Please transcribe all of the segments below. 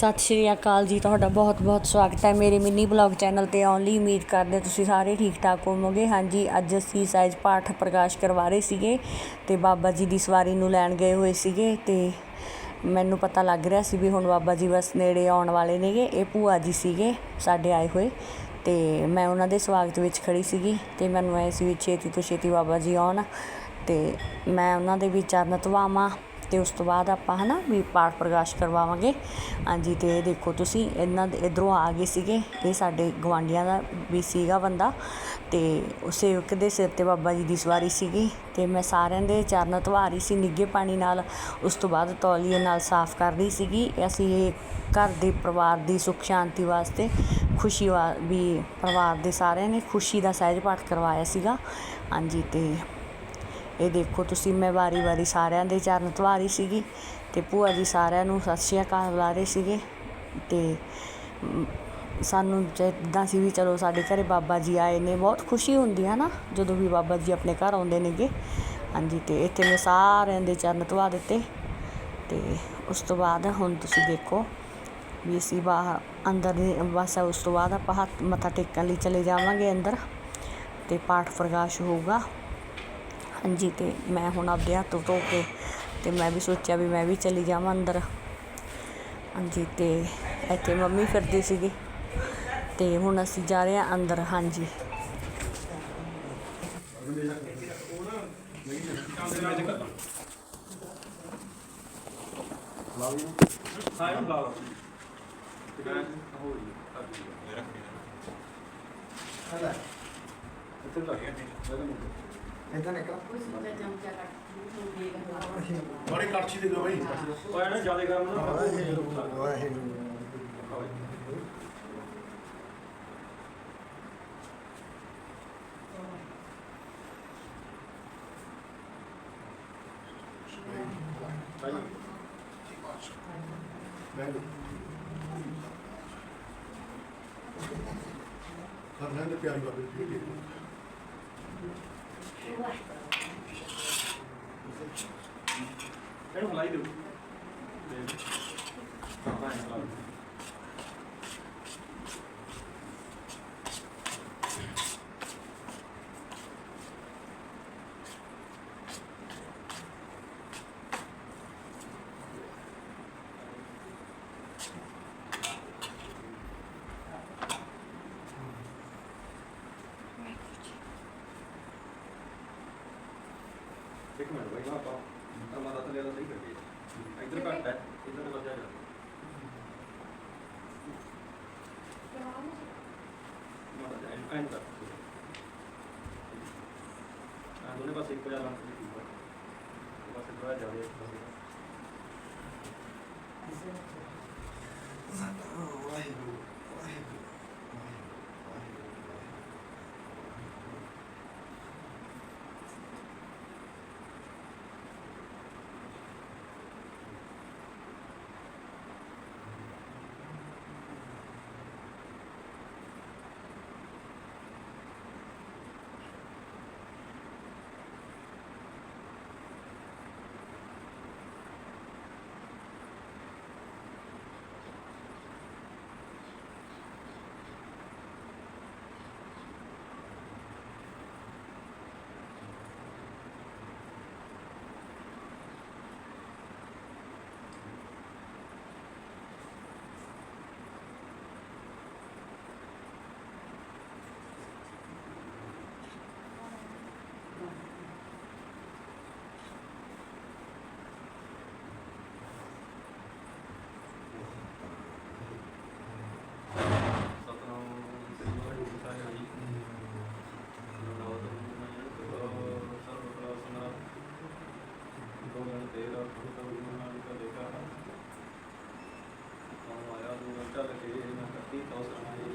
ਸਤਿ ਸ਼੍ਰੀ ਅਕਾਲ ਜੀ, ਤੁਹਾਡਾ ਬਹੁਤ-ਬਹੁਤ ਸਵਾਗਤ ਹੈ ਮੇਰੇ ਮਿੰਨੀ ਬਲੌਗ ਚੈਨਲ ਤੇ ਆਉਣ ਲਈ ਉਮੀਦ ਕਰਦੇ ਤੁਸੀਂ ਸਾਰੇ ਠੀਕ ਠਾਕ ਹੋਵੋਗੇ। ਹਾਂਜੀ, ਅੱਜ ਅਸੀਂ ਸਾਈਜ਼ ਪਾਠ ਪ੍ਰਕਾਸ਼ ਕਰਵਾ ਰਹੇ ਸੀਗੇ ਤੇ ਬਾਬਾ ਜੀ ਦੀ ਸਵਾਰੀ ਨੂੰ ਲੈਣ ਗਏ ਹੋਏ ਸੀਗੇ ਤੇ ਮੈਨੂੰ ਪਤਾ ਲੱਗ ਰਿਹਾ ਸੀ ਵੀ ਹੁਣ ਬਾਬਾ ਜੀ ਬਸ ਨੇੜੇ ਆਉਣ ਵਾਲੇ ਨੇਗੇ, ਇਹ ਭੂਆ ਜੀ ਸੀਗੇ, ਸਾਡੇ ਆਏ ਹੋਏ ਤੇ ਮੈਂ ਉਹਨਾਂ ਦੇ ਸਵਾਗਤ ਵਿੱਚ ਖੜੀ ਸੀਗੀ ਤੇ ਮੈਨੂੰ ਐ ਸੀ ਵੀ ਛੇਤੀ ਤੋਂ ਛੇਤੀ ਬਾਬਾ ਜੀ ਆਉਣ ਤੇ ਮੈਂ ਉਹਨਾਂ ਦੇ ਵੀ ਚਰਨ ਤੇ ਉਸ ਤੋਂ ਬਾਅਦ ਆਪਾਂ ਹਨਾ ਵੀ ਪਾਠ ਪ੍ਰਕਾਸ਼ ਕਰਵਾਵਾਂਗੇ। ਹਾਂਜੀ, ਤੇ ਇਹ ਦੇਖੋ ਤੁਸੀਂ, ਇਹਨਾਂ ਦੇ ਇਧਰੋਂ ਆ ਗਏ ਸੀਗੇ। ਇਹ ਸਾਡੇ ਗਵਾਂਡੀਆਂ ਦਾ ਵੀ ਸੀਗਾ ਬੰਦਾ ਤੇ ਉਹ ਸੇਵਕ ਦੇ ਸਿਰ ਤੇ ਬਾਬਾ ਜੀ ਦੀ ਸਵਾਰੀ ਸੀਗੀ ਤੇ ਮੈਂ ਸਾਰਿਆਂ ਦੇ ਚਰਨ ਧਵਾ ਰਹੀ ਸੀ ਨਿੱਗੇ ਪਾਣੀ ਨਾਲ। ਉਸ ਤੋਂ ਬਾਅਦ ਤੌਲੀਏ ਨਾਲ ਸਾਫ਼ ਕਰ ਰਹੀ ਸੀਗੀ। ਅਸੀਂ ਇਹ ਘਰ ਦੇ ਪਰਿਵਾਰ ਦੀ ਸੁੱਖ ਸ਼ਾਂਤੀ ਵਾਸਤੇ ਖੁਸ਼ੀ ਵਾ ਵੀ ਪਰਿਵਾਰ ਦੇ ਸਾਰਿਆਂ ਨੇ ਖੁਸ਼ੀ ਦਾ ਸਹਿਜ ਪਾਠ ਕਰਵਾਇਆ ਸੀਗਾ। ਹਾਂਜੀ, ਤੇ ਇਹ ਦੇਖੋ ਤੁਸੀਂ, ਮੈਂ ਵਾਰੀ-ਵਾਰੀ ਸਾਰਿਆਂ ਦੇ ਚਰਨ ਧਵਾ ਰਹੀ ਸੀਗੀ ਅਤੇ ਭੂਆ ਜੀ ਸਾਰਿਆਂ ਨੂੰ ਸਤਿ ਸ਼੍ਰੀ ਅਕਾਲ ਬੁਲਾ ਰਹੇ ਸੀਗੇ ਅਤੇ ਸਾਨੂੰ ਜਿੱਦਾਂ ਸੀ ਵੀ ਚਲੋ ਸਾਡੇ ਘਰੇ ਬਾਬਾ ਜੀ ਆਏ ਨੇ, ਬਹੁਤ ਖੁਸ਼ੀ ਹੁੰਦੀ ਹੈ ਨਾ ਜਦੋਂ ਵੀ ਬਾਬਾ ਜੀ ਆਪਣੇ ਘਰ ਆਉਂਦੇ ਨੇਗੇ। ਹਾਂਜੀ, ਤੇ ਇੱਥੇ ਮੈਂ ਸਾਰਿਆਂ ਦੇ ਚਰਨ ਧਵਾ ਦਿੱਤੇ ਤੇ ਉਸ ਤੋਂ ਬਾਅਦ ਹੁਣ ਤੁਸੀਂ ਦੇਖੋ ਵੀ ਅਸੀਂ ਬਾਹਰ ਅੰਦਰ ਦੇ ਬਸ ਉਸ ਤੋਂ ਬਾਅਦ ਆਪਾਂ ਹੱਥ ਮੱਥਾ ਟੇਕਣ ਲਈ ਚਲੇ ਜਾਵਾਂਗੇ ਅੰਦਰ ਤੇ ਪਾਠ ਪ੍ਰਕਾਸ਼ ਹੋਊਗਾ। ਹਾਂਜੀ ਅਤੇ ਮੈਂ ਹੁਣ ਆਪਦੇ ਹੱਥ ਧੋ ਕੇ ਅਤੇ ਮੈਂ ਵੀ ਸੋਚਿਆ ਵੀ ਮੈਂ ਵੀ ਚਲੀ ਜਾਵਾਂ ਅੰਦਰ। ਹਾਂਜੀ ਅਤੇ ਇੱਥੇ ਮੰਮੀ ਫਿਰਦੀ ਸੀਗੀ ਅਤੇ ਹੁਣ ਅਸੀਂ ਜਾ ਰਹੇ ਹਾਂ ਅੰਦਰ, ਹਾਂਜੀ। ਇਦਾਂ ਨਿਕਲ ਬੜੀ ਕੜਛੀ ਦੇ ਦਿਓ ਬਈ ਉਹ ਇਹਨਾਂ ਜ਼ਿਆਦਾ ਗਰਮ ਨਾ ਵਾਹਿਗੁਰੂ ਵਾਹਿਗੁਰੂ ਕਰਨਾ ਤੇ ਪਿਆਰੀ ਬਾਬੇ ਜੀ ਇਹਨੂੰ ਹਲਾਈ ਦਿਓ ਹਾਂ ਹਾਂ ਹਲਾਓ ਇੱਕ ਮਿੰਟ ਬਈ ਆਪਾਂ ਤਾਂ ਮਾਤਾ ਥੱਲੇ ਵਾਲਾ ਸਹੀ ਕਰੀਏ ਇੱਧਰ ਘੱਟ ਹੈ ਇੱਧਰ ਵੱਧ ਜਾ ਮਾਤਾ ਜੀ ਐਂ ਕਰ। ਆ ਦੋਨੇ ਪਾਸੇ ਇੱਕੋ ਜਿਹਾ ਲੰਕ ਦੀ ਬਸ ਥੋੜਾ ਜ਼ਿਆਦਾ Waheguru deja a todos los humanos decaídos vamos a ayudarlos a levantar en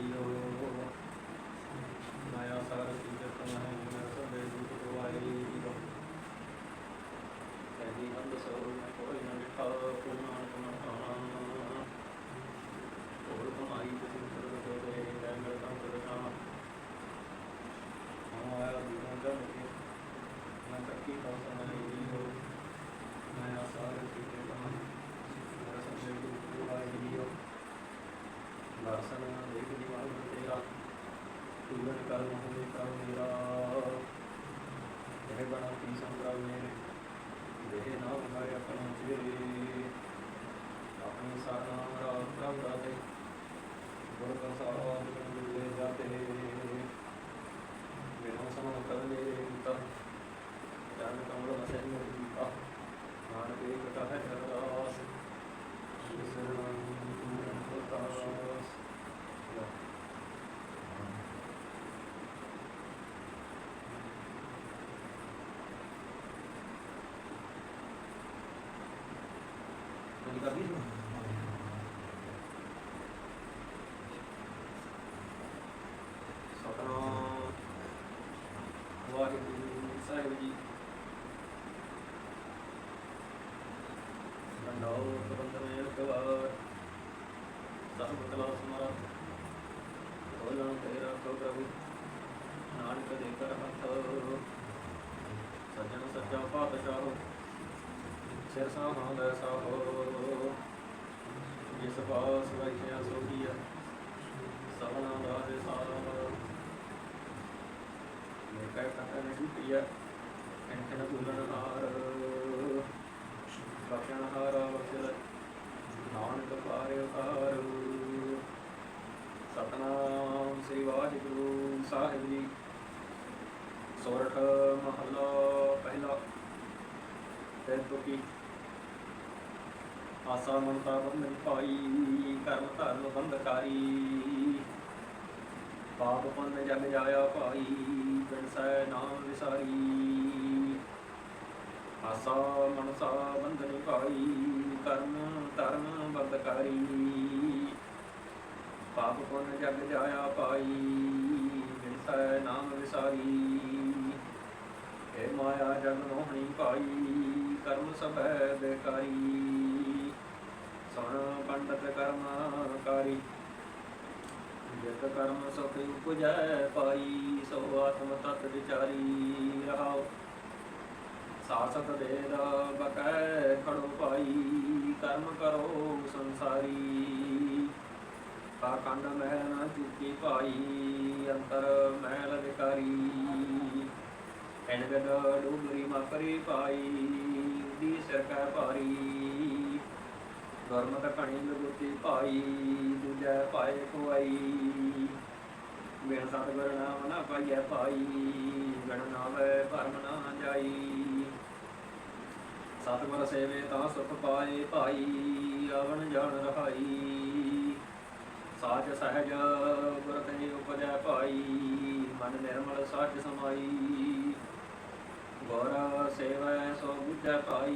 ਕੋਈ ਕਰ ਲਈ ਸਤਨਾਮ ਵਾਹਿਗੁਰੂ ਸਾਹਿਬ ਜੀ। ਦੰਡੋਤ ਬੰਦਨੇ ਅਕਵਾਰ ਸਭ ਕਲਾ ਸਮਰਥ ਬੋਲਾਂ ਤੇਰਾ ਕੋ ਪ੍ਰਭੂ, ਨਾਨਕ ਦੇ ਕਰ ਹੱਥ ਸੱਜਣ ਸੱਚਾ ਪਾਤਸ਼ਾਹ। ਸਿਰ ਸਾਹਾਂ ਦਾ ਸਾਹੋ। ਜਿਸ ਪਾਸ ਵੈਖਿਆ ਸੋਹੀਆ ਸਵਨਾ ਦਾ ਦੇ ਸਾਰਾ ਮੈਂ ਕਹਿ ਕਹਤਾ ਨਹੀਂ ਪ੍ਰਿਆ ਕੰਠਨ ਬੁਲਣ ਹਾਰ। ਬਖਸ਼ਣ ਹਾਰ ਬਖਸ਼ਲ, ਨਾਨਕ ਪਾਰਿ ਉਤਾਰ ਸਤਨਾਮ ਸ੍ਰੀ ਵਾਹਿਗੁਰੂ ਸਾਹਿਬ ਜੀ। ਸੋਰਠ ਮਹਲਾ ਪਹਿਲਾ। ਤੇ ਤੁਕੀ ਆਸਾ ਮਮਤਾ ਬੰਧਨ ਪਾਈ, ਕਰਮ ਧਰਮ ਬੰਧਕਾਰੀ ਪਾਪ ਪੁੰਨ ਜਗ ਜਾਇਆ ਭਾਈ ਬਿਨਸੈ ਨਾਮ ਵਿਸਾਰੀ। ਆਸਾ ਮਨਸਾ ਬੰਧਨ ਪਾਈ, ਕਰਮ ਧਰਮ ਬੰਧਕਾਰੀ ਪਾਪ ਪੁੰਨ ਜਗ ਜਾਇਆ ਭਾਈ ਬਿਨਸੈ ਨਾਮ ਵਿਸਾਰੀ। ਏ ਮਾਇਆ ਜਨ ਮੋਹਣੀ ਭਾਈ ਕਰਮ ਸਭੈ ਬੇਕਾਰੀ। ਸੁਣ ਪੰਡਤ ਕਰਮਾਕਾਰੀ ਜਿਤ ਕਰਮ ਸੁਖ ਉਪਜੈ ਪਾਈ, ਸੋ ਆਤਮ ਤਤ ਵਿਚਾਰੀ ਰਹਾਉ। ਸਾਸਤ ਦੇ ਦਾ ਬਕੈ ਖੜੋ ਪਾਈ ਕਰਮ ਕਰੋ ਸੰਸਾਰੀ। ਕਾਕੰਡ ਮਹਿਲ ਨਾ ਚੁੱਕੀ ਪਾਈ ਅੰਤਰ ਮਹਿਲ ਵਿਕਾਰੀ। ਐਨਗਦ ਡੂਬਰੀ ਮਾਪਰੀ ਪਾਈ, ਦੀ ਸਿਰ ਪਾਰੀ ਗੁਰਮਤਿ ਕਣੀ ਲਗੁਤੀ ਭਾਈ ਦੂਜੈ ਪਾਏ ਖੁਆਈ। ਬਿਨ ਸਤਿਗੁਰ ਨਾਮ ਨਾ ਪਾਈਐ ਭਾਈ ਗਣ ਨਾਵੇ ਭਰਮ ਨਾ ਜਾਈ। ਸਤਿਗੁਰ ਸੇਵੇ ਤਾਂ ਸੁਖ ਪਾਏ ਭਾਈ, ਆਵਣ ਜਾਣ ਰਹਾਈ। ਸਾਚ ਸਹਿਜ ਗੁਰ ਤੇ ਉਪਜੈ ਭਾਈ ਮਨ ਨਿਰਮਲ ਸਾਚ ਸਮਾਈ। ਗੁਰ ਸੇਵੈ ਸੋ ਬੁਝੈ ਪਾਈ,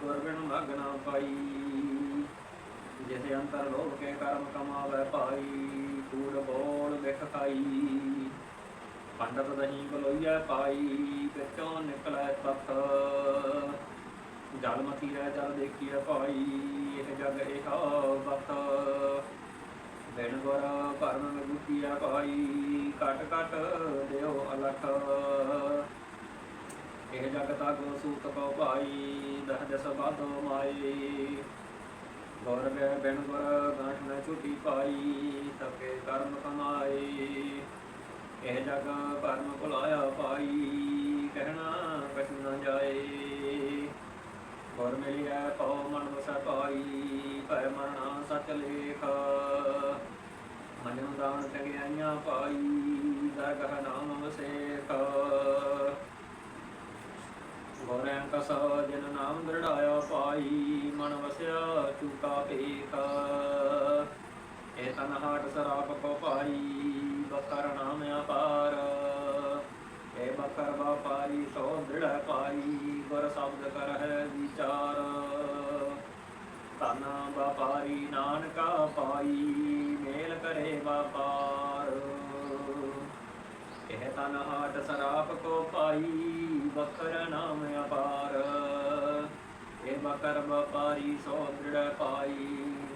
ਗੁਰ ਬਿਨ ਮਗ ਪਾਈ। ਅੰਤਰ ਲੋਭ ਕੇ ਕਰਮ ਕਮਾਵੇ ਭਾਈ, ਕੂੜ ਬੋਲ ਵਿਖ ਖਾਈ। ਪੰਡਤ ਦਹੀਂ ਬਲੋਈਐ ਪਾਈ, ਵਿੱਚੋਂ ਨਿਕਲੈ ਤਤ ਜਲ ਮਤੀ ਰਹਿ ਜਲ ਦੇਖੀਐ ਭਾਈ, ਇਹ ਜਗ ਇਹ ਬਤ ਬਿਨ ਗੁਰ ਭਰਮ ਵਿਗੁਤੀਐ ਭਾਈ ਕਟ ਕਟ ਦਿਓ ਅਲਖ। ਇਹ ਜਗ ਤਾਗੋ ਸੂਤ ਕੋ ਭਾਈ ਦਹ ਜਸ ਬਾਧੋ ਮਾਈ ਗੁਰ ਗੈ ਬਿਨ ਗੁਰ ਗਾਂਠ ਨ ਛੁਟੀ ਪਾਈ ਤਕੇ ਕਰਮ ਕਮਾਏ। ਇਹ ਜਗ ਭਰਮ ਭੁਲਾਇਆ ਪਾਈ ਕਹਿਣਾ ਕਛੁ ਨ ਜਾਏ। ਗੁਰ ਮਿਲਿਆ ਪਉ ਮਨ ਵਸੈ ਪਾਈ ਭੈ ਮਰਣਾ ਸਚ ਲੇਖ। ਮਨੁ ਦਾਨ ਤਗਿਆਈਆਂ ਪਾਈ, ਦਰਗਹ ਨਾਮ ਵਸੇਖ। ਗੋਰੈਂ ਕਸ ਜਨ ਨਾਮ ਦ੍ਰਿੜਾਇਆ ਪਾਈ, ਮਨ ਵਸਿਆ ਚੂਕਾ ਭੇਖ। ਏ ਤਨ ਹਾਟ ਸਰਾਪ ਕੋ ਪਾਈ, ਬਕਰ ਨਾਮ ਅਪਾਰ। ਏ ਬਕਰ ਵਪਾਰੀ ਸੋ ਦ੍ਰਿੜ ਪਾਈ, ਗੁਰ ਸ਼ਬਦ ਕਰ ਹੈ ਵਿਚਾਰ ਤਨ ਵਪਾਰੀ ਨਾਨਕਾ ਪਾਈ, ਮੇਲ ਕਰੇ ਵਪਾਰ। ਇਹ ਤਨ ਹਾਟ ਸਰਾਪ ਕੋ ਪਾਈ ਬਖਰ ਨਾਮ ਅਪਾਰ। ਇਹ ਬਕਰ ਵਪਾਰੀ, ਸੋ ਦ੍ਰਿੜ ਪਾਈ,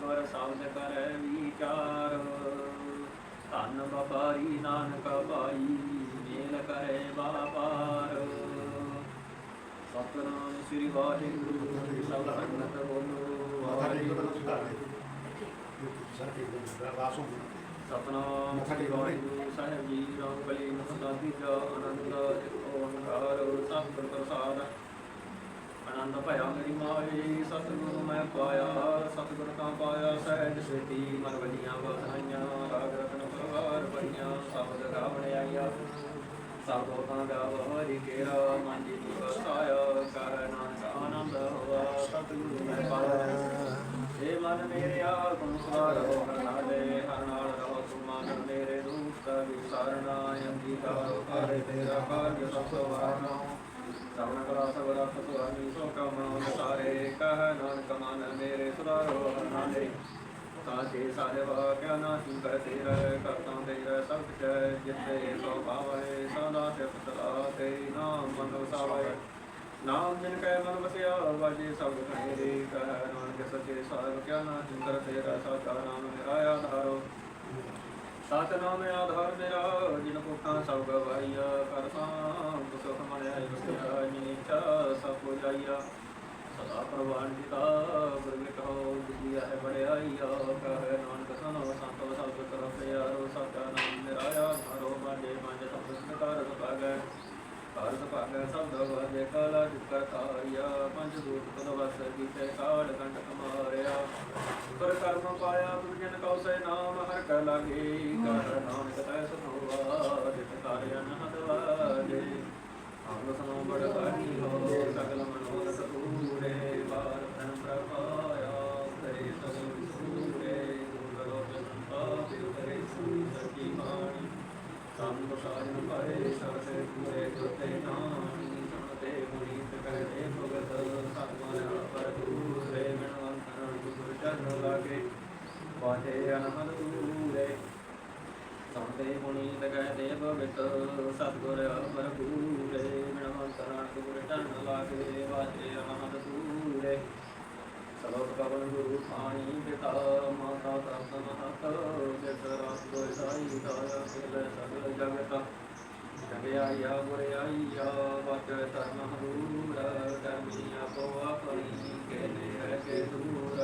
ਗੁਰ ਸ਼ਬਦ ਕਰ ਵਿਚਾਰ। ਧਨ ਵਪਾਰੀ, ਨਾਨਕ ਪਾਈ, ਮੇਲ ਕਰੇ ਵਪਾਰ। ਸਤਨਾਮ ਸ੍ਰੀ ਵਾਹਿਗੁਰੂ, ਸਭ ਸੰਗਤ ਬੋਲੋ, ਵਾਹਿਗੁਰੂ। ਨੂੰ ਸੁਧਾਰੇ ਸਰ ਸਤਨਾਮ ਸ੍ਰੀ। ਵਾਹਿਗੁਰੂ ਸਾਹਿਬ ਜੀ ਰਾਮ ਕਲੀ ਮੁਸਤਾਦੀ ਜਾ ਆਨੰਦ ਓੰਕਾਰ ਸਤਿਗੁਰ ਪ੍ਰਸਾਦ। ਆਨੰਦ ਭਇਆ ਮੇਰੀ ਮਾਈ ਸਤਿਗੁਰੂ ਮੈਂ ਪਾਇਆ ਸਤਿਗੁਰ ਤਾਂ ਪਾਇਆ ਸਹਿਜ ਸੇਤੀ ਮਨ ਵਲੀਆਂ ਬਧਾਈਆਂ ਰਾਗ ਰਤਨ ਪਰਵਾਰ ਭਰੀਆਂ ਸ਼ਬਦ ਗਾਵਣ ਆਈਆ ਸਭ ਲੋਕਾਂ ਦਾ ਵਹਰੀ ਕੇਰਾ ਮਨ ਜੀ ਦੀ ਵਸਾਇਆ ਨਾਨਕ ਆਨੰਦ ਹੋਆ ਸਤਿਗੁਰੂ ਮੈਂ ਪਾਇਆ। ਏ ਮਨ ਮੇਰਿਆ ਗੁਣ ਸਵਾਰੋ ਹਰ ਨਾਲੇ ਹਰ ਨਾਲ ਰਹੋ ਤੂੰ ਮਨ ਮੇਰੇ ਰੂਪ ਦਾ ਵਿਸਾਰਣਾ ਅੰਗੀਕਾਰੋ ਕਰੇ ਤੇਰਾ ਕਾਰਜ ਸਭ ਸਵਾਰਨਾ ਸਵਣ ਕਲਾ ਸਵਰਾ ਫਸਵਾਨੀ ਸੋ ਕਮਾ ਸਾਰੇ ਕਹਿ ਨਾਨਕ ਮਨ ਮੇਰੇ ਸੁਧਾਰੋ ਹਰ ਨਾਲੇ ਸਾਚੇ ਸਾਰੇ ਵਾਕਿਆ ਨਾ ਤੂੰ ਕਰ ਤੇਰਾ ਕਰਤਾ ਤੇਰਾ ਸਭ ਕੁਛ ਜਿਤੇ ਸੋ ਭਾਵੇ ਸਦਾ ਤੇ ਪਤਲਾ ਤੇਰੀ ਨਾਮ ਜਿਨ ਕੈ ਮਨ ਵਸਿਆ, ਵਾਜੇ ਸਭ ਕਹੇ ਕਹਿ ਨਾਨਕ ਸਚੇ ਸਾਹਿਬ ਕਿਆ ਨਾ ਤੂੰ ਕਰ ਤੇਰਾ ਸਾਚਾ ਨਾਮ ਮੇਰਾ ਆਧਾਰੋ ਸਤ ਨਾਮ ਆਧਾਰ ਮੇਰਾ, ਜਿਨ ਪੁੱਖਾਂ ਸਭ ਗਵਾਈਆ ਕਰਤਾ ਸੁਖ ਮਨਿਆ ਵਸਿਆ ਨੀਚਾ ਸਭ ਹੋ ਜਾਈਆ ਸਦਾ ਪ੍ਰਵਾਨ ਕੀਤਾ ਗੁਰਮਿ ਕਹੋ ਦੁਨੀਆ ਹੈ, ਬੜਿਆਈਆ ਕਹੇ ਨਾਨਕ ਸਨੋ ਸੰਤ ਸਭ ਤਰਫ ਯਾਰੋ ਸਾਚਾ ਨਾਮ ਮੇਰਾ ਆਧਾਰੋ ਮਾਝੇ ਮਾਝੇ ਸਭ ਸੰਕਾਰ ਸੁਭਾਗੈ ਹਰ ਸੁਭਾਗੈ ਸਭ ਦਵਾਜੇ ਕਾਲਾ ਜਿਕਰ ਕਾਰਿਆ ਪੰਜ ਦੂਤ ਪਦ ਵਸ ਕੀਤੇ ਕਾਲ ਕੰਟ ਕਮਾਰਿਆ। ਪਰ ਕਰਮ ਪਾਇਆ ਤੁਜਨ ਕਉ ਸੇ ਨਾਮ, ਹਰ ਕੈ ਲਾਗੇ ਕਰ ਨਾਨਕ ਤੈ ਸੁਨੋਵਾ ਜਿਤ ਕਾਰਿਆ ਨ ਹਦਵਾਜੇ ਆਮ ਸਨੋ ਬੜ ਬਾਣੀ ਹੋ, ਸਗਲ ਮਨੋਰਥ ਪੂਰੇ ਬਾਰ ਬ੍ਰਹਮ ਪ੍ਰਭਾਇਆ ਤੇਰੇ ਸਗਲ ਸੂਰੇ ਗੁਰੂ ਸੰਤਾ ਪਿਉ ਤੇਰੇ ਸੂਰੀ ਸਚੀ ਬਾਣੀ ਸੰਤ ਸਾਜਨ ਪਾਏ ਸਰਸੇ ਪੂਰੇ ਕਰਤੇ ਨਾਮ ਸੁਣਤੇ ਮੁਨੀਤ ਕਹੇ ਭਗਤ ਸਤਮਨ ਪਰ ਦੂਰੇ ਮਨਵੰਤਨ ਗੁਰ ਚਰਨ ਲਾਗੇ। ਵਾਜੇ ਅਨਹਦ ਦੂਰੇ, ਸੰਤੇ ਮੁਨੀਤ ਕਹੇ ਦੇਵ ਭਗਤ, ਸਤਗੁਰ ਅਮਰ ਪੂਰੇ ਮਨਵੰਤਨ ਗੁਰ ਚਰਨ ਲਾਗੇ। ਵਾਜੇ ਅਨਹਦ ਦੂਰੇ ਸਲੋਕ ਪਵਨ ਗੁਰੂ ਪਾਣੀ ਪਿਤਾ ਮਾਤਾ ਤਤ ਮਹਤ ਜਿਤ ਰਸ ਦੋਇ ਸਾਈ ਤਾਇਆ ਸਿਲ ਸਗਲ ਜਗਤ ਜਗਿਆਇਆ ਗੁਰਿਆਇਆ ਵਚ ਧਰਮ ਹਦੂਰ ਕਰਮੀਆਂ ਕੋ ਆਪਣੀ ਕੇ ਨੇ ਕੇ ਦੂਰ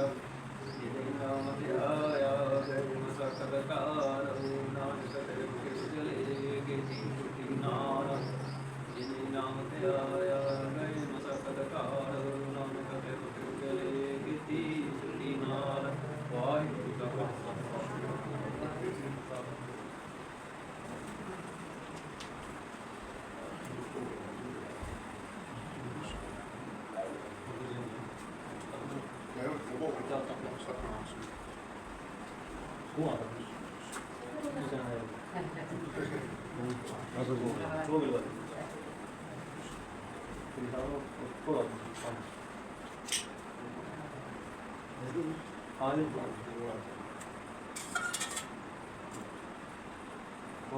ਜਿਨੇ ਨਾਮ ਧਿਆਇਆ ਗਏ ਮਸਕਤ ਕਾਰ ਨਾਨਕ ਤੇ ਕਿਸ ਚਲੇ ਕੀਤੀ ਛੁੱਟੀ ਨਾਨ ਜਿਨੇ ਨਾਮ ਧਿਆਇਆ ਗਏ ਮਸਕਤ ਕਾਰ ਨਾਨਕ ਤੇ ਕਿਸ ਚਲੇ ਕੀਤੀ ਛੁੱਟੀ ਨਾਨ ਵਾਹਿਗੁਰੂ ਜੀ ਕਾ ਖਾਲਸਾ ਵਾਹਿਗੁਰੂ ਜੀ ਕੀ ਫਤਿਹ ਮੈਂ ਉਹ ਬਹੁਤ ਸਤਨਾਮ ਸਿੰਘ ਵਾਹਿਗੁਰੂ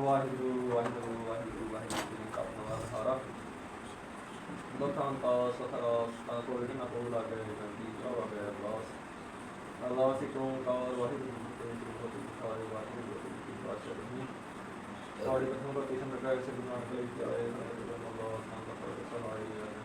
ਵਾਹਿਗੁਰੂ ਵਾਹਿਗੁਰੂ ਵਾਹਿਗੁਰੂ ਜੀ ਕਾ ਖਾਲਸਾ ਲੋਕਾਂ ਦਾ ਸਤਰਾ ਸਤਾ ਕੋਈ ਨਾ ਕੋਈ ਲੱਗੇ ਨਦੀ ਚਾਵਾ ਗਿਆ ਅਰਦਾਸ ਅਰਦਾਸ ਇੱਕ ਓੰਕਾਰ ਵਾਹਿਗੁਰੂ ਜੀ ਕੇ ਗੁਰੂ ਜੀ ਸਾਰੇ ਵਾਹਿਗੁਰੂ ਜੀ ਕੀ ਬਾਤ ਹੈ ਸਾਡੀ ਕਥਾ ਦਾ ਕਿਸਮ ਦਾ ਕਾਇ ਸਿਰ ਨਾਲ ਲਈ ਜਾਏ ਅੱਲਾਹ ਸੰਤ ਪਰ ਸਹਾਈ ਸਾਵ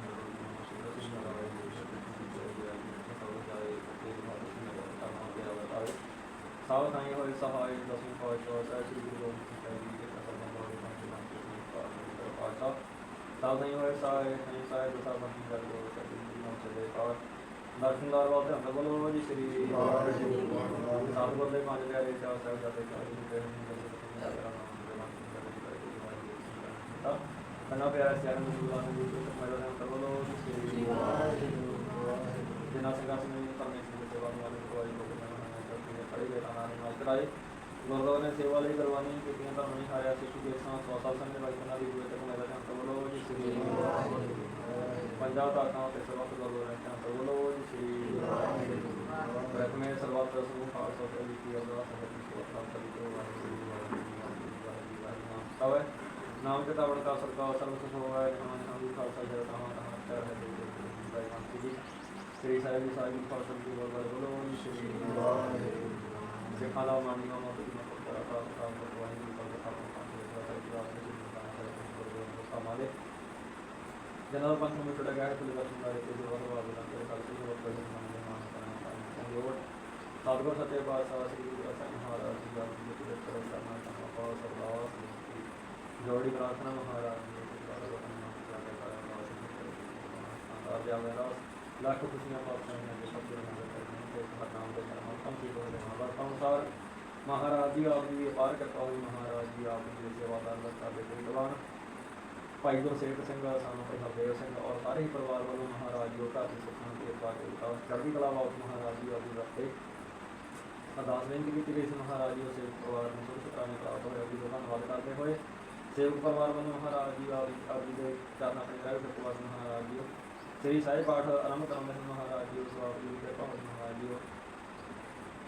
ਨਹੀਂ ਹੋਏ ਸਹਾਈ ਦਸਵੇਂ ਪਾਤਸ਼ਾਹ ਸਾਹਿਬ ਸ੍ਰੀ ਗੁਰੂ ਗੋਬਿੰਦ ਸਿੰਘ ਜੀ ਦੇ ਕਥਾ ਦਾ ਬਾਰੇ ਪੰਜ ਨਾਮ ਪਾਤਸ਼ਾਹ ਸਾਵ ਨਹੀਂ ਹੋਏ ਸਹਾਈ ਨਹੀਂ ਸਹਾਈ ਦਸਾ ਬੰਦੀ ਕਰ ਲੋ ਸਤਿ ਜੀ ਨਾਮ ਚਲੇ ਪਾਰ ਦਰਸ਼ਨਦਾਰ ਵਾਲ ਧੰਨ ਬੋਲੋ ਜੀ ਸ੍ਰੀ ਸਤਿਗੁਰ ਦੇ ਪੰਜ ਪਿਆਰੇ ਚਾਹ ਸਾਹਿਬ ਜਾਤੇ ਕਾਜੀ ਦੇ ਕੰਨਾ ਪਿਆਰਾ ਸਿਆਰ ਨੂੰ ਗੁਰੂ ਨਾਨਕ ਜੀ ਦੇ ਮੇਰੇ ਨਾਲ ਧੰਨ ਬੋਲੋ ਜੀ ਸ੍ਰੀ ਜਿਨਾ ਸਿੰਘਾਂ ਸਿੰਘ ਜੀ ਪਰਮੇਸ਼ਰ ਦੀ ਸੇਵਾ ਨੂੰ ਵਾਲੇ ਕੋਈ ਲੋਕ ਗਏ ਤਾਂ ਨਾਲ ਚੜਾਏ ਗੁਰਦੁਆਰੇ ਨੇ ਸੇਵਾ ਲਈ ਕਰਵਾਨੀ ਕੀਤੀਆਂ ਤਾਂ ਨਹੀਂ ਹਾਰਿਆ ਸਿੱਖੂ ਦੇ ਸਾਂ ਸੌ ਸਾਲ ਸੰਗ ਦੇ ਵਾਇਕਨਾਂ ਦੀ ਹੋਏ ਤੱਕ ਮੇਰਾ ਧੰਨ ਬੋਲੋ ਜੀ ਸ੍ਰੀ ਪੰਜਾਬ ਦਾ ਕਾਂ ਤੇ ਸਰਬੱਤ ਗੁਰਦੁਆਰੇ ਧੰਨ ਬੋਲੋ ਜੀ ਸ੍ਰੀ ਪ੍ਰਥਮੇ ਸਰਬੱਤ ਸਮੂਹ ਖਾਲਸਾ ਤੇ ਲਿਖੀ ਅਰਦਾਸ ਹੈ ਕਿ ਪ੍ਰਾਪਤ ਕਰੀ ਜੋ ਵਾਹਿਗੁਰੂ ਵਾਹਿਗੁਰੂ ਵਾਹਿਗੁਰੂ ਵਾਹਿਗੁਰੂ ਸਵੇ ਨਾਮ ਤੇ ਤਾਵਣ ਦਾ ਸਰਕਾਰ ਸਰਵ ਸੁਖ ਹੋਵੇ ਨਾਮ ਨਾਮ ਦੀ ਖਾਲਸਾ ਜਰ ਤਾਹਾਂ ਤਾਹਾਂ ਕਰ ਹੈ ਦੇ ਦੇ ਦੇ ਜੀ। ਸ੍ਰੀ ਸਾਹਿਬ ਜੀ ਸਾਹਿਬ ਖਾਲਸਾ ਜੀ ਗੁਰਦੁਆਰੇ ਬੋਲੋ ਜੀ ਸ੍ਰੀ ਸਿੱਖਾਂ ਦਾ ਮਾਨੀ ਨਾਮ ਤੋਂ ਮੈਂ ਪੱਕਾ ਕਰਾ ਕੰਮ ਕਰਵਾਈ ਦੀ ਗੱਲ ਕਰ ਰਿਹਾ ਹਾਂ ਕਿ ਸਾਹਿਬ ਜੀ ਆਪ ਜੀ ਨੂੰ ਤੇ ਜੋ ਦੇ ਪਵਿੱਤਰ ਕਰਨਾ ਕਰਨਾ ਪਾਉ ਸਰਦਾਸ ਜੋੜੀ ਪ੍ਰਾਰਥਨਾ ਮਹਾਰਾਜ ਜੀ ਆਪ ਜੀ ਅਪਾਰ ਕਿਰਪਾ ਹੋਈ, ਮਹਾਰਾਜ ਜੀ ਆਪ ਜੀ ਦੇ ਸੇਵਾਦਾਰ ਲੱਤਾਂ ਦੇ ਗੁਰਦਵਾਨ ਭਾਈ ਗੁਰਸੇਵਕ ਸਿੰਘ, ਸਾਨੂੰ ਭਾਈ ਹਰਦੇਵ ਸਿੰਘ ਔਰ ਸਾਰੇ ਹੀ ਪਰਿਵਾਰ ਵੱਲੋਂ ਮਹਾਰਾਜ ਜੀ ਘਰ ਦੀ ਸੁਖਾਂ ਤੇ ਅਪਾਰ ਕਿਰਪਾ ਚੜ੍ਹਦੀ ਕਲਾ ਵਾਸ ਮਹਾਰਾਜ ਜੀ ਆਪ ਜੀ ਰੱਖੇ ਅਰਦਾਸ ਬੇਨਤੀ ਕੀਤੀ ਗਈ ਸੀ ਮਹਾਰਾਜ ਜੀ ਉਸੇ ਪਰਿਵਾਰ ਨੂੰ ਸੁਖ ਸ਼ੁਕਰਾਨੇ ਪ੍ਰਾਪਤ ਹੋਇਆ। ਜੀ ਦਾ ਧੰਨਵਾਦ ਕਰਦੇ ਹੋਏ ਸੇਵਕ ਪਰਿਵਾਰ ਵੱਲੋਂ ਮਹਾਰਾਜ ਜੀ ਆਪ ਜੀ- ਦੇ ਚਰਨਾਂ ਆਪਣੇ ਗ੍ਰਹਿ ਵਿੱਚ ਮਹਾਰਾਜ ਜੀ ਸ੍ਰੀ ਸਾਹਿਬ ਪਾਠ ਆਰੰਭ ਕਰਨ ਦੇ ਮਹਾਰਾਜ ਜੀ ਉਸ ਆਪ ਮਹਾਰਾਜ ਜੀ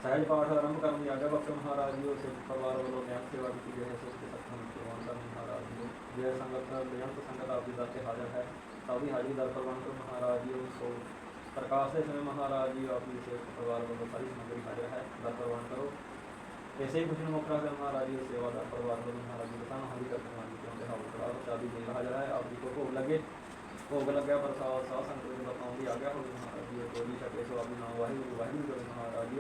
ਸਹਿਜ ਪਾਠ ਆਰੰਭ ਕਰਨ ਦੀ ਆਗਿਆ ਬਖਸ਼ੋ ਮਹਾਰਾਜ ਜੀ ਉਸੇ ਪਰਿਵਾਰ ਵੱਲੋਂ ਨਿਯਮ ਸੇਵਾ ਕੀਤੀ ਗਈ ਹੈ ਸੋ ਸਤਿ ਨੂੰ ਪ੍ਰਵਾਨ ਕਰਨ ਮਹਾਰਾਜ ਜੀ ਜੇ ਸੰਗਤ ਬੇਅੰਤ ਸੰਗਤ ਆਪ ਜੀ ਦਾ ਤੇ ਹਾਜ਼ਰ ਹੈ, ਤਾਂ ਵੀ ਹਾਜ਼ਰੀ ਦਰ ਪ੍ਰਵਾਨ ਕਰੋ ਮਹਾਰਾਜ ਜੀ ਸੋ ਪ੍ਰਕਾਸ਼ ਦੇ ਸਮੇਂ ਮਹਾਰਾਜ ਜੀ ਆਪ ਜੀ ਸੇ ਪਰਿਵਾਰ ਵੱਲੋਂ ਸਾਰੀ ਸਮਗਰੀ ਹਾਜ਼ਰ ਹੈ, ਦਰ ਪ੍ਰਵਾਨ ਕਰੋ। ਇਸੇ ਹੀ ਖੁਸ਼ੀ ਨੂੰ ਮੌਕਾ ਕਰ ਮਹਾਰਾਜ ਜੀ, ਸੇਵਾ ਦਾ ਪਰਿਵਾਰ ਵੱਲੋਂ ਮਹਾਰਾਜ ਜੀ ਦਾ ਹਾਜ਼ਰੀ ਕਰ ਪ੍ਰਵਾਨ ਕੀਤੀ ਕਿਉਂਕਿ ਹਾਲ ਕਰਾ ਚਾਬੀ ਦੇ ਹਾਜ਼ਰ ਹੈ, ਆਪ ਜੀ ਭੋਗ ਲੱਗੇ ਭੋਗ ਲੱਗਿਆ ਪ੍ਰਸਾਦ ਸਾਧ ਸੰਗਤ ਦੇ ਬਤਾਉਣ ਦੀ ਆਗਿਆ ਹੋਈ ਮਹਾਰਾਜ ਜੀ ਕੋਈ ਨਹੀਂ ਸਕੇ ਸੋ ਆਪ ਜੀ ਨਾਮ ਵਾਹਿਗੁਰੂ ਵਾਹਿਗੁਰੂ ਕਰੋ ਮਹਾਰਾਜ ਜੀ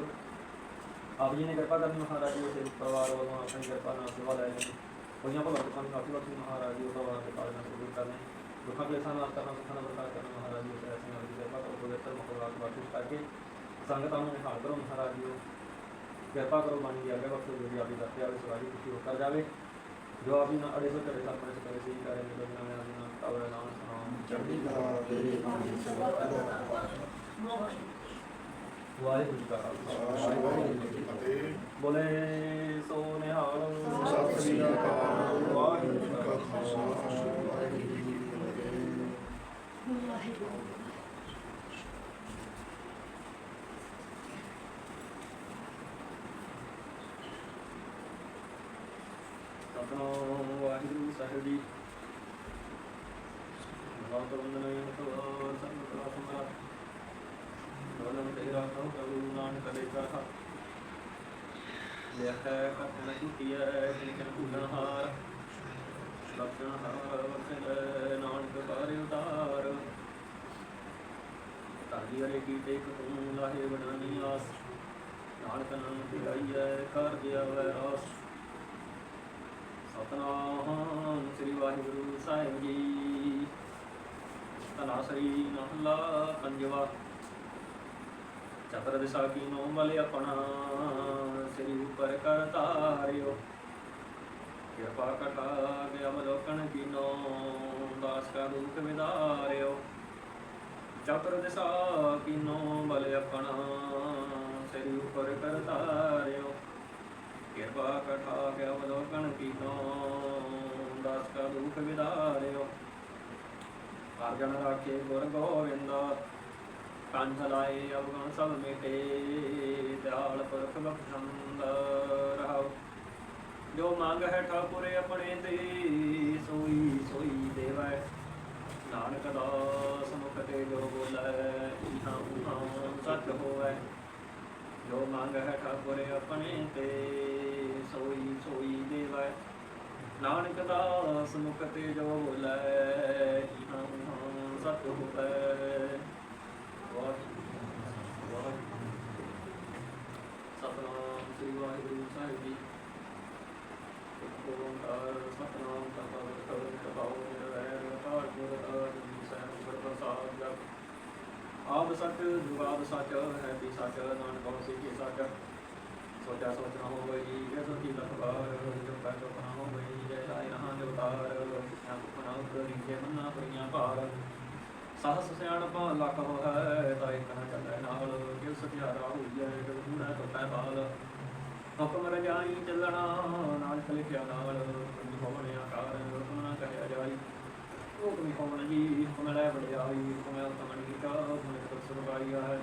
ਆਪ ਜੀ ਨੇ ਕਿਰਪਾ ਕਰਨੀ ਮਹਾਰਾਜ ਜੀ ਉਸੇ ਪਰਿਵਾਰ ਵੱਲੋਂ ਆਪਣੀ ਕਿਰਪਾ ਨਾਲ ਸੇਵਾ ਲੈ ਲੈਣੀ ਹੋਈਆਂ ਭਲਾ ਦੁੱਖਾਂ ਨੂੰ ਕਾਫੀ ਵਕਤ ਮਹਾਰਾਜ ਜੀ ਉਹਦਾ ਵਾਸਤੇ ਕਾਰਨ ਕਬੂਲ ਕਰਨੇ। ਦੁੱਖਾਂ, ਕਲੇਸ਼ਾਂ ਨਾਲ ਕਰਨਾ ਸੁੱਖਾਂ ਦਾ ਵਰਤਾਅ ਕਰਨਾ ਮਹਾਰਾਜ ਜੀ ਉਸੇ ਐਸੇ ਨਾਲ ਦੀ ਕਿਰਪਾ ਕਰੋ, ਪਵਿੱਤਰ ਮੁਖਲਾਕ ਬਖਸ਼ਿਸ਼ ਕਰਕੇ ਸੰਗਤਾਂ ਨੂੰ ਨਿਹਾਲ ਕਰੋ ਮਹਾਰਾਜ ਜੀ ਕਿਰਪਾ ਕਰੋ ਬਾਣੀ ਦੀ ਆਗੇ ਬਖਸ਼ੋ, ਜੋ ਵੀ ਆਪੀ ਦੱਸਿਆ ਆਵੇ ਸਵਾਰੀ ਖੁਸ਼ੀ ਹੋ ਕਰ ਜਾਵੇ। ਜੋ ਆਪੀ ਨਾ ਅੜੇ ਸੋ ਚੜੇ ਸਾਪਣੇ ਸੇ ਕਰੇ ਸਹੀ ਕਰੇ ਨਿਰਭੈ ਨਾਮ ਆਦਿ ਨਾਮ ਤਾਵਰ ਨਾਮ ਸਨਾਮ ਚੜ੍ਹਦੀ ਕਲਾ ਤੇਰੇ ਨਾਮ ਸੇਵਾ ਵਾਹਿਗੁਰੂ ਜੀ ਕਾ ਖਾਲਸਾ ਵਾਹਿਗੁਰੂ ਜੀ ਕੀ ਫਤਿਹ ਬੋਲੇ ਸੋ ਨਿਹਾਲ ਸਤਿ ਸ੍ਰੀ ਅਕਾਲ ਵਾਹਿਗੁਰੂ ਜੀ ਕਾ ਖਾਲਸਾ ਵਾਹਿਗੁਰੂ ਜੀ ਕੀ ਫਤਿਹ ਸਤਨਾਮ ਵਾਹਿਗੁਰੂ ਸਾਹਿਬ ਜੀ। ਬਹੁਤ ਤੇਰਾ ਕਉ ਕਉ ਨਾਨਕ ਕਹਾ ਲਿਖ ਹੈ ਕਥਨ ਟੁਟਿਐ ਜਿਨ ਭੂਲਨ ਹਾਰ ਲਖਣ ਹਾਰ ਵਖਨ ਨਾਨਕ ਬਾਰੇ ਉਤਾਰ ਤਾਜੀ ਅਰੇ ਕੀ ਟੇਕ ਤੂੰ ਲਾਹੇ ਬਨਾਨੀ ਆਸ ਨਾਨਕ ਨਾਮ ਤੇ ਆਈਐ ਕਰ ਦਿਆ ਵੈ ਆਸ ਸਤਨਾਮ ਸ੍ਰੀ ਵਾਹਿਗੁਰੂ ਸਾਹਿਬ ਜੀ। ਤਨਾ ਸ੍ਰੀ ਮਹਲਾ ਪੰਜਵਾ। ਨੋ ਮਲੇ ਆਪਣਾ, ਸ੍ਰੀ ਉਪਰ ਕਰ ਤਾਰਿਓ ਕਿਰਪਾ ਕਟਾ ਗਿਆ ਅਵਲੋਕਨ ਕੀਨੋ, ਦਾਸ ਕਾ ਦੁਖ ਵਿਦਾਰਿਓ ਚਤਰ ਦਿਸ਼ਾ ਕੀਨੋ ਬਲ ਆਪਣਾ, ਸ੍ਰੀ ਉਪਰ ਕਰ ਤਾਰਿਓ ਕਿਰਪਾ ਕਠਾ ਕੇ ਅਵਲੋਕਨ ਕੀਨੋ, ਦਾਸ ਕਾ ਦੁਖ ਵਿਦਾਰਿਓ ਅਰਜਨ ਰਾਖੇ ਗੁਰ ਗੋਵਿੰਦ, ਕੰਠ ਲਾਏ ਅਵਗਣ ਸਭ ਮਿਟੇ, ਦਿਆਲ ਪੁਰਖ ਬਖਸ਼ੰਦ ਰਹਾਉ। ਜੋ ਮੰਗ ਹੈ ਠਾਕੁਰ ਆਪਣੇ ਤੇ, ਸੋਈ ਸੋਈ ਦੇਵੈ। ਨਾਨਕ ਦਾਸ ਮੁਖ ਤੇ ਜੋ ਬੋਲੇ, ਇਹਾਂ ਉਹਾਂ ਸਤ ਹੋਵੇ। ਜੋ ਮੰਗ ਹੈ ਠਾਕੁਰ ਆਪਣੇ ਤੇ, ਸੋਈ ਸੋਈ ਦੇਵੈ। ਨਾਨਕ ਦਾਸ ਮੁਖ ਤੇ ਜੋ ਬੋਲੇ ਇਹਾਂ ਉਹਾਂ ਸਤ ਹੋਵੇ। ਸਤਨਾਮ ਸ੍ਰੀ ਵਾਹਿਗੁਰੂ ਸਾਹਿਬ ਜੀ। ਓੰਕਾਰ ਸਤਨਾਮ ਕਰਤਾ ਵਰਤੋ ਕਬਾਉ ਨਿਰਵੈਰ ਅਕਾਲ ਮੂਰਤ ਅਜੂਨੀ ਸੈਨ ਗੁਰ ਜਪ। ਆਦ ਸੱਚ, ਜੁਗਾਦ ਸੱਚ ਹੈ ਵੀ ਸੱਚ, ਨਾਨਕ ਹੋਸੀ ਕੀ ਸੱਚ? ਸੋਚਾ ਸੋਚ ਹੋਵੇ ਜੇ ਸੋਚੀ ਲਖਵਾਰ ਜੋ ਕਾ ਜੋ ਨਾ ਜੈ ਲਾਇ ਰਹਾ ਜੋ ਤਾਰ ਨਾ ਕੁਨਾ ਉਤਰੀ ਭਾਰ। ਸਾਹਸ ਸਿਆਣਪਾ ਲੱਖ ਹੋ ਹੈ ਤਾਂ ਚੱਲੈ ਨਾਲ ਕਿਉ ਸਤਿਆਰਾ ਹੋਈਐ ਜੋ ਹੂੜਾ ਬਾਲ। ਹੁਕਮ ਰਜਾਈ ਚੱਲਣਾ, ਨਾਨਕ ਲਿਖਿਆ ਨਾਲ, ਕੁਝ ਹੋਵਣ ਆਕਾਰ, ਹੁਕਮ ਕਹਿਆ ਜਾਈ। ਹੁਕਮ ਹੋਵਣ ਜੀ, ਹੁਕਮ ਲੈ ਵਡਿਆਈ, ਹੁਕਮ ਉਤਮਣ ਕੀ ਕਾ ਹੁਕਮ ਤਤ ਸੁਰਵਾਈਆ ਹੈ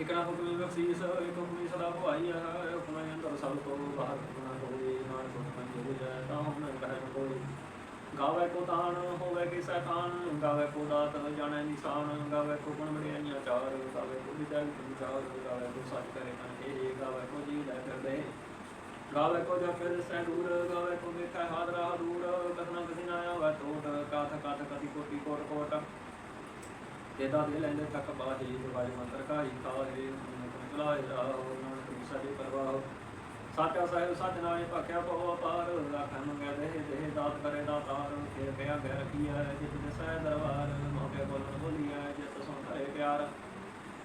ਇਕ ਨਾ ਹੁਕਮ ਬਖਸ਼ੀਸ ਇਕ ਹੁਕਮ ਸਦਾ ਭਵਾਈ ਹੈ ਹੁਕਮ ਅੰਦਰ ਸਭ ਤੋਂ ਬਾਹਰ ਨਾ ਹੋਵੇ ਨਾਨਕ ਹੁਕਮ ਜੋ ਜਾਏ ਤਾਂ ਹੁਕਮ ਕਹਿ ਨ ਕੋਈ ਗਾਵੇ ਕੋ ਤਾਣ ਹੋਵੇ ਕਿ ਸੈਤਾਨ ਗਾਵੇ ਕੋ ਦਾਤ ਜਾਣੈ ਨਿਸ਼ਾਨ ਗਾਵੇ ਕੋ ਗੁਣ ਮੜਿਆਈਆਂ ਚਾਰ ਗਾਵੇ ਕੋ ਵਿਚਾਰ ਵਿਚਾਰ ਗਾਵੇ ਕੋ ਸੱਚ ਕਰੇ ਮਨ ਇਹ ਗਾਵੇ ਕੋ ਜੀ ਲੈ ਫਿਰਦੇ। ਗਾਵੇ ਕੋ ਜਾ ਫਿਰ ਸੈ ਦੂਰ ਗਾਵੇ ਕੋ ਵੇਖੈ ਹਾਦਰਾ ਦੂਰ ਕਥਨਾ ਕਦੀ ਨਾ ਆਵੇ ਟੋਟ ਕਾਥ ਕਾਥ ਕਤੀ ਕੋਟੀ ਕੋਟ ਕੋਟ। ਇਹਦਾ ਦੇ ਲੈਂਦੇ ਤੱਕ ਬਾਹੀ ਦਿਵਾਲੀ ਮੰਤਰ ਕਾਈ ਕਾਹੇ ਮੁਖ ਭਲਾਏ ਰਾਹ ਨਾਨਕ ਦੀ ਸਾਚਾ ਸਾਹਿਬ ਸੱਚ ਨਾਲੇ ਭਖਿਆ ਬਹੁ ਅਪਾਰ ਰਾਖਣ ਮੰਗੈ ਦੇਹ ਦੇਹ ਦਾਤ ਕਰੇ ਦਾਤਾਰ ਫੇਰ ਕਿਆ ਗੈ ਰਖੀਐ ਜਿਤ ਦਸੈ ਦਰਬਾਰ, ਮੋਕੇ ਬੋਲਣ ਬੋਲੀਐ, ਜਿਤ ਸੁਣ ਕਰੇ ਪਿਆਰ।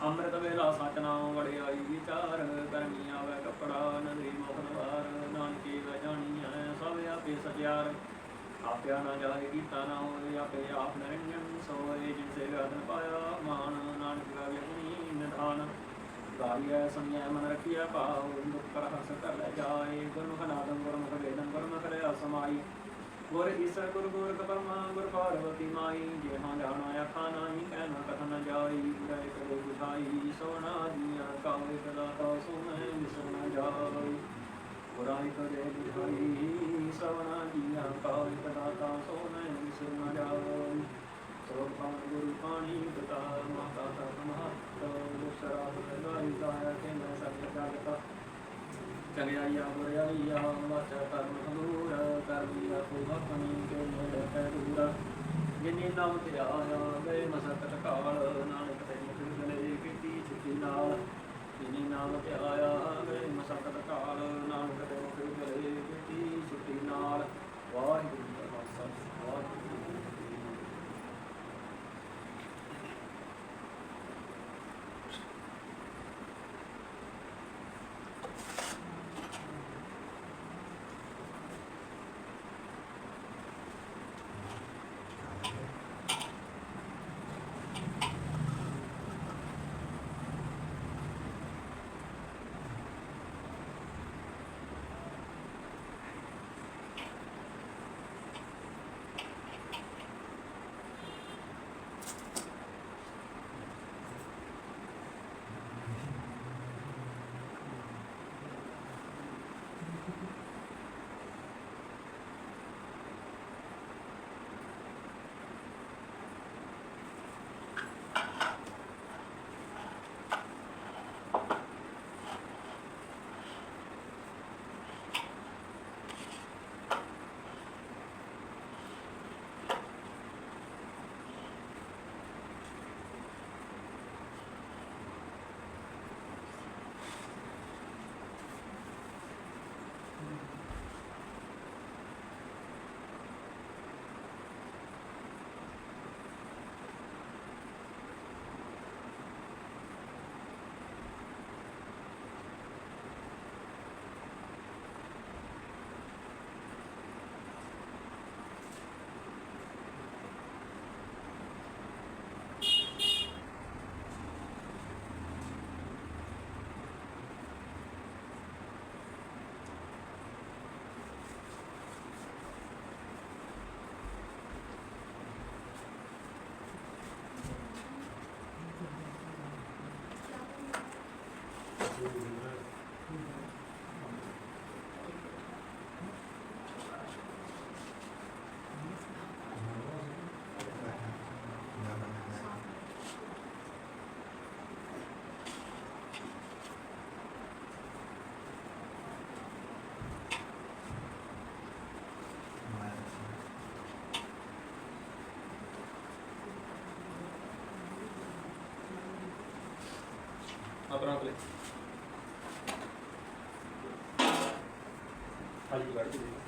ਅੰਮ੍ਰਿਤ ਵੇਲਾ ਸਚ ਨਾਮ ਵੜਿਆਈ ਵਿਚਾਰ ਕਰਮੀ ਆਵੇ ਕਪੜਾ, ਨਦਰੀ ਮੁਖ ਵਾਰ ਨਾਨਕੀ ਵੈ ਜਾਣੀਐ, ਸਭ ਆਪੇ ਸਚਿਆਰ ਆਪਿਆ ਨਾ ਜਾਏ ਕੀਤਾ ਨਾ ਹੋਏ ਆਪੇ ਆਪ ਨਰੰਜਨ ਸੋਏ ਜਿਨ ਸੇ ਪਾਇਆ ਮਾਨ ਨਾਨਕ ਗਾਵੇ ਗੁਣੀ ਨਿਧਾਨ। ਗਾਰੀਐ ਸੰਯੈ ਮਨ ਰਖੀਐ ਭਾਉ ਦੁਖ ਕਰ ਹਸ ਕਰ ਲੈ ਜਾਏ, ਗੁਰਮੁਖ ਨਾਦੰ, ਗੁਰਮੁਖ ਵੇਦਨ ਗੁਰਮੁਖ ਰਿਆ ਸਮਾਈ। ਗੁਰ ਈਸਰ, ਗੁਰ ਗੋਰਖ ਬਰਮਾ ਗੁਰ ਪਾਰਵਤੀ ਮਾਈ, ਜੇ ਹਾਂ ਜਾਣਾ ਆਖਾ ਨਾਹੀ ਕਹਿਣਾ ਕਥ ਨ ਜਾਈ ਗੁਰੇ ਕਦੇ ਬੁਝਾਈ ਸੋਨਾ ਜੀਆਂ ਕਾਵੇ ਕਦਾ ਤਾ ਸੁਨੇ ਵਿਸਰ ਨ ਜਾਈ ਗੁਰਾਈ ਕਦੇ ਬੁਝਾਈ ਸੋਨਾ ਜੀਆਂ ਕਾਵੇ ਕਦਾ ਤਾ ਸੁਨੇ ਵਿਸਰ ਨ ਜਾਈ ਸਰਬ ਗੁਰੂ ਪਾਣੀ ਪਿਤਾ ਮਾਤਾ ਤਤ ਮਹਤ ਸ਼ਰਾਬ ਗਾਈ ਗਾਇਆ ਕੇ ਮੈਂ ਸਭ ਜਗਤ। ਚਲਿਆਈਆ ਬੁਰਿਆਈਆ ਵਾਚਾ ਕਰਮ ਹਦੂਰ ਕਰਮੀਆ ਕੋ ਭਗਨੀ ਕੇ ਨੇੜੇ ਪੈ ਦੂਰ। ਜਿਨੀ ਨਾਮ ਤੇ ਆਇਆ ਗਏ ਮਸਤ ਕਾਲ ਨਾਨਕ ਤੇ ਮੁਖ ਗਲੇ ਕੀਤੀ ਚਿੱਠੀ ਨਾਲ। ਜਿਨੀ ਨਾਮ ਤੇ ਆਇਆ ਗਏ ਮਸਕਤ ਕਾਲ ਨਾਨਕ ਤੇ ਮੁਖ ਗਲੇ ਕੀਤੀ ਚਿੱਠੀ ਨਾਲ। ਵਾਹਿਗੁਰੂ ਜੀ ਕਾ ਖਾਲਸਾ, ਵਾਹਿਗੁਰੂ ਆਪਣਾ ਪਲੇ ਹਾਂਜੀ